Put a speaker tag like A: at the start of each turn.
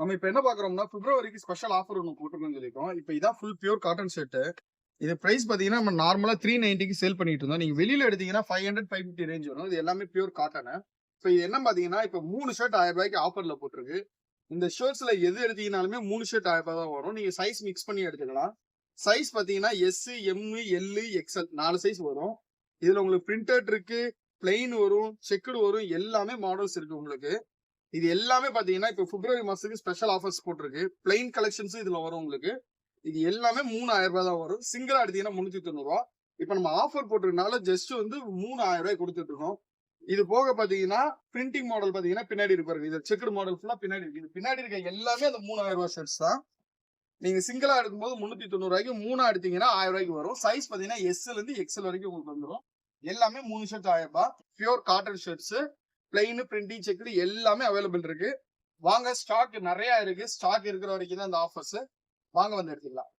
A: நம்ம இப்போ என்ன பார்க்குறோம்னா பிப்ரவரிக்கு ஸ்பெஷல் ஆஃபர் ஒன்று போட்டுருக்கோம்னு சொல்லியிருக்கோம் இப்போ இதான் ஃபுல் பியூர் காட்டன் ஷர்ட்டு இது ப்ரைஸ் பார்த்தீங்கன்னா நம்ம நார்மலாக த்ரீ நைன்ட்டிக்கு சேல் பண்ணிட்டு இருந்தோம். நீங்கள் வெளியில் எடுத்தீங்கன்னா five hundred five fifty range வரும். இது எல்லாமே பியூர் காட்டனு இப்போ இது என்ன பார்த்தீங்கன்னா இப்போ மூணு ஷர்ட் ஆயிரம் ரூபாய்க்கு ஆஃபரில் போட்டிருக்கு. இந்த ஷர்ட்ஸில் எது எடுத்தீங்கனாலுமே மூணு ஷர்ட் ஆயிரம் ரூபாய் தான் வரும். நீங்கள் சைஸ் மிக்ஸ் பண்ணி எடுத்துக்கலாம். சைஸ் பார்த்தீங்கன்னா எஸ் எம்மு எல்லு எக்ஸ்எல் நாலு சைஸ் வரும். இதில் உங்களுக்கு பிரிண்டட் இருக்கு பிளெயின் வரும் செக்குடு வரும் எல்லாமே மாடல்ஸ் இருக்கு உங்களுக்கு. இது எல்லாமே பாத்தீங்கன்னா இப்போ பிப்ரவரி மாசத்துக்கு ஸ்பெஷல் ஆஃபர்ஸ் போட்டிருக்கு. பிளைன் கலெக்ஷன்ஸ் இதுல வரும் உங்களுக்கு. இது எல்லாமே மூணாயிரம் ரூபாய் தான் வரும். சிங்கிளா எடுத்தீங்கன்னா முன்னூத்தி தொண்ணூறு ரூபா. இப்போ நம்ம ஆஃபர் போட்டிருக்கனால ஜஸ்ட் வந்து மூணாயிரம் ரூபாய் கொடுத்துட்டு இருக்கோம். இது போக பாத்தீங்கன்னா பிரிண்டிங் மாடல் பாத்தீங்கன்னா பின்னாடி இருப்பாரு இது செக்குடு மாடல் ஃபுல்லா பின்னாடி இருக்கு. இது பின்னாடி இருக்க எல்லாமே அந்த மூணாயிரம் ரூபாய் ஷர்ட்ஸ் தான். நீங்க சிங்கிளா எடுக்கும்போது முன்னூத்தி தொண்ணூறு ரூபாய்க்கு மூணா எடுத்தீங்கன்னா ஆயிரம் ரூபாய்க்கு வரும். சைஸ் பாத்தீங்கன்னா எஸ்ல இருந்து எக்ஸ்எல் வரைக்கும் உங்களுக்கு வந்துடும் எல்லாமே மூணு ஷர்ட் ஆயிரம் ரூபாய். Pure cotton shirts plain printing check எல்லாமே அவைலபிள் இருக்கு. வாங்க ஸ்டாக் நிறைய இருக்கு. ஸ்டாக் இருக்கிற வரைக்கும் தான் இந்த ஆஃபர்ஸ் வாங்க வந்து எடுத்துக்கலாம்.